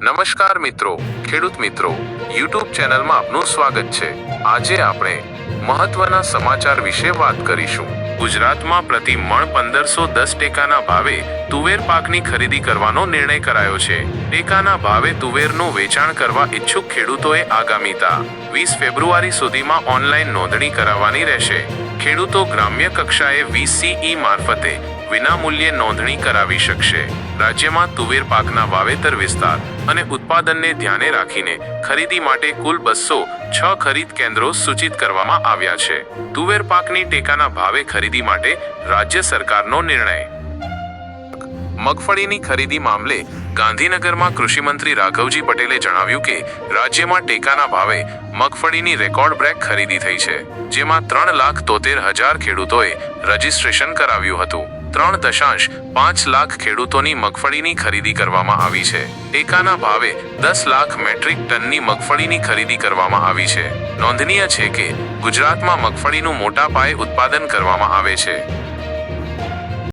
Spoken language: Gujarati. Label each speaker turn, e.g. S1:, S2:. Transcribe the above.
S1: નમસ્કાર મિત્રો, ખેડૂત મિત્રો યુટ્યુબ ચેનલમાં આપનું સ્વાગત છે. આજે આપણે મહત્વના સમાચાર વિશે વાત કરીશું. ગુજરાતમાં પ્રતિ મણ પંદરસો દસ ટેકાના ભાવે તુવેર પાકની ખરીદી કરવાનો નિર્ણય કરાયો છે. ટેકાના ભાવે તુવેરનું વેચાણ કરવા ઈચ્છુક ખેડૂતોએ આગામી તા વીસ ફેબ્રુઆરી સુધીમાં ઓનલાઈન નોંધણી કરાવવાની રહેશે. ખેડૂતો ગ્રામ્ય કક્ષાએ વીસીઈ મારફતે વિનામૂલ્યે નોંધણી કરાવી શકશે. રાજ્યમાં તુવેર પાકના વાવેતર વિસ્તાર અને ઉત્પાદનને ધ્યાને રાખીને ખરીદી માટે કુલ બસો છ ખરીદ કેન્દ્રો સૂચિત કરવામાં આવ્યા છે. તુવેર પાકની ટેકાના ભાવે ખરીદી માટે રાજ્ય સરકારનો નિર્ણય. મગફળીની ખરીદી મામલે ગાંધીનગરમાં કૃષિમંત્રી રાઘવજી પટેલે જણાવ્યું કે, રાજ્યમાં ટેકાના ભાવે મગફળીની રેકોર્ડ બ્રેક ખરીદી થઈ છે, જેમાં ત્રણ લાખ તોતેર હજાર ખેડૂતોએ રજીસ્ટ્રેશન કરાવ્યું હતું. ત્રણ દશાંશ પાંચ લાખ ખેડૂતોની મગફળીની ખરીદી કરવામાં આવી છે. ટેકાના ભાવે દસ લાખ મેટ્રિક ટનની મગફળીની ખરીદી કરવામાં આવી છે. નોંધનીય છે કે ગુજરાતમાં મગફળીનું મોટા પાયે ઉત્પાદન કરવામાં આવે છે.